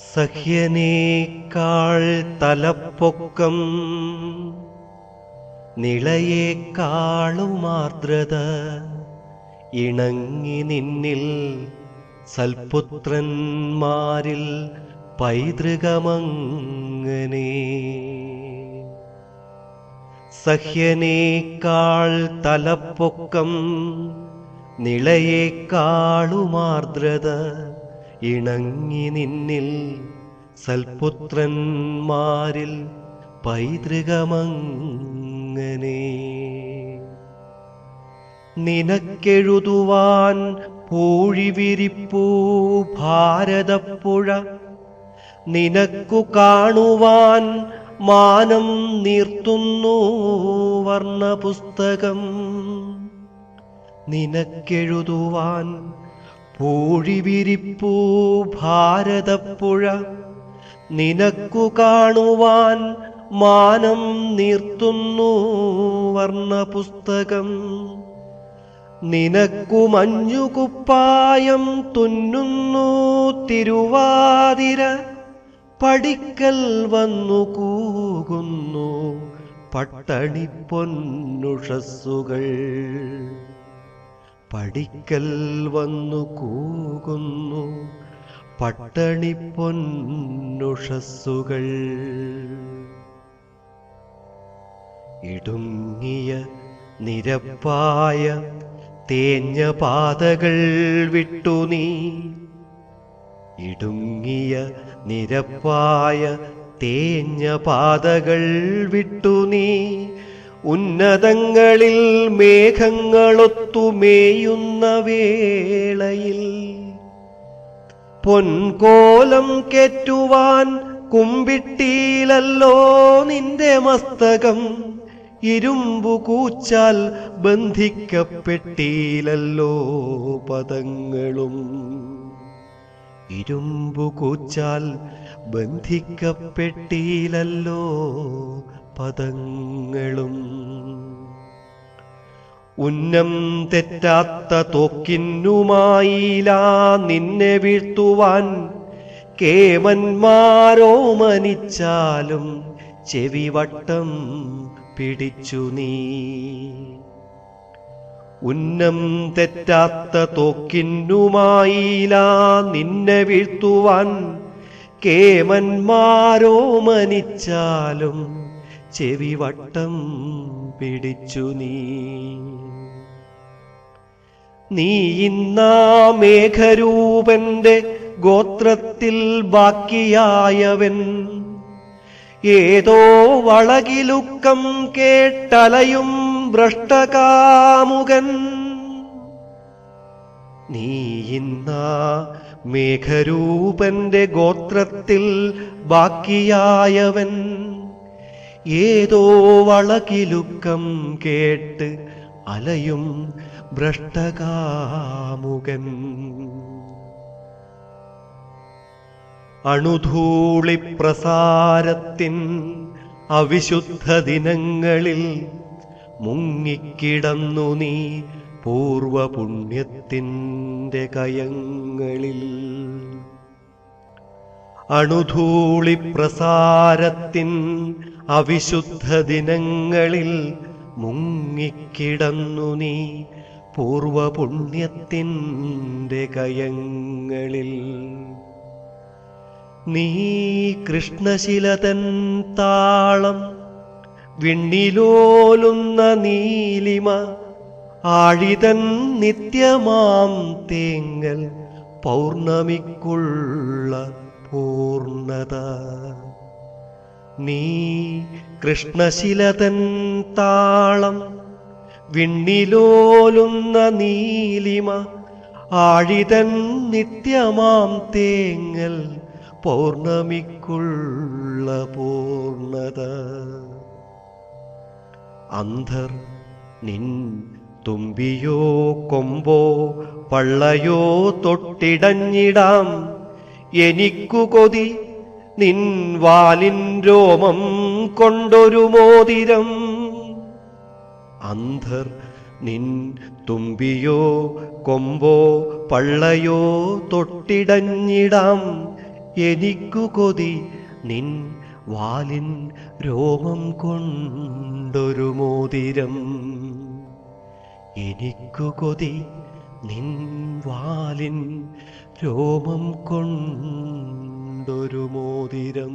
സഹ്യനേക്കാൾ തലപ്പൊക്കം നിളയേക്കാളുമാർദ്രത ഇണങ്ങി നിന്നിൽ സൽപുത്രന്മാരിൽ പൈതൃകമങ്ങനെ. സഹ്യനേക്കാൾ തലപ്പൊക്കം നിളയേക്കാളുമാർദ്രത ഇണങ്ങി നിന്നിൽ സൽപുത്രന്മാരിൽ പൈതൃകമങ്ങനെ. നിനക്കെഴുതുവാൻ പൂഴിവിരിപ്പൂ ഭാരതപ്പുഴ. നിനക്കു കാണുവാൻ മാനം നീർത്തുന്നു വർണപുസ്തകം. നിനക്കെഴുതുവാൻ പൂഴിവിരിപ്പൂ ഭാരതപ്പുഴ. നിനക്കു കാണുവാൻ മാനം നീർത്തുന്നു വർണപുസ്തകം. നിനക്കു മഞ്ഞുകുപ്പായം തുന്നുന്നു തിരുവാതിര. പടിക്കൽ വന്നു കൂകുന്നു പട്ടണി പൊന്നുഷസ്സുകൾ പടിക്കൽ വന്നു കൂകുന്നു പട്ടണി പൊന്നുഷസ്സുകൾ ഇടുങ്ങിയ നിരപ്പായ തേഞ്ഞ പാതകൾ വിട്ടു നീ. ഇടുങ്ങിയ നിരപ്പായ തേഞ്ഞ പാതകൾ വിട്ടു ഉന്നതങ്ങളിൽ മേഘങ്ങളൊത്തുമേയുന്ന വേളയിൽ പൊൻകോലം കേറ്റുവാൻ കുമ്പിട്ടീലല്ലോ നിന്റെ മസ്തകം. ഇരുമ്പു കൂച്ചാൽ ബന്ധിക്കപ്പെട്ടിയിലല്ലോ പദങ്ങളും. ഇരുമ്പു കൂച്ചാൽ ബന്ധിക്കപ്പെട്ടില്ലല്ലോ പദങ്ങളും. ഉന്നം തെറ്റാത്ത തോക്കിന്നുമായില്ല നിന്നെ വീഴ്ത്തുവാൻ കേമന്മാരോ മനിച്ചാലും ചെവിവട്ടം പിടിച്ചു നീ. ഉന്നം തെറ്റാത്ത തോക്കിന്നുമായില്ല നിന്നെ വീഴ്ത്തുവാൻ കേമന്മാരോ മനിച്ചാലും ചെവിവട്ടം പിടിച്ചു നീ. നീ ഇന്നാ മേഘരൂപന്റെ ഗോത്രത്തിൽ ബാക്കിയായവൻ. ഏതോ വളകിലുക്കം കേട്ടലയും ഭ്രഷ്ടകാമുകൻ. നീ ഇന്നാ മേഘരൂപന്റെ ഗോത്രത്തിൽ ബാക്കിയായവൻ. ഏതോ വളകിലുക്കം കേട്ട് അലയും ഭ്രഷ്ടകാമുകൻ. അണുധൂളിപ്രസാരത്തിൻ അവിശുദ്ധ ദിനങ്ങളിൽ മുങ്ങിക്കിടന്നു നീ പൂർവപുണ്യത്തിന്റെ കയങ്ങളിൽ. അണുധൂളി പ്രസാരത്തിൻ അവിശുദ്ധ ദിനങ്ങളിൽ മുങ്ങിക്കിടന്നു നീ പൂർവപുണ്യത്തിന്റെ കയങ്ങളിൽ. നീ കൃഷ്ണശിലതൻ താളം വിണ്ണിലോലുന്ന നീലിമ ആഴിതൻ നിത്യമാം തേങ്ങൽ പൗർണമിക്കുള്ള പൂർണത നീ കൃഷ്ണശിലതൻ താളം വിണ്ണിലോലുന്ന നീലിമ ആഴിതൻ നിത്യമാം തേങ്ങൽ പൗർണമിക്കുള്ള പൂർണത അന്ധർ നിൻ തുമ്പിയോ കൊമ്പോ പള്ളയോ തൊട്ടിടഞ്ഞിടാം. എനിക്കു കൊതി. നിൻ വാലിൻ രോമം കൊണ്ടൊരു മോതിരം. അന്ധർ നിൻ തുമ്പിയോ കൊമ്പോ പള്ളയോ തൊട്ടിടഞ്ഞിടാം. എനിക്കു കൊതി. നിൻ വാലിൻ രോമം കൊണ്ടൊരു മോതിരം. എനിക്കു കൊതി. നിൻ വാലിൻ രോമം കൊണ്ടൊരു മോതിരം.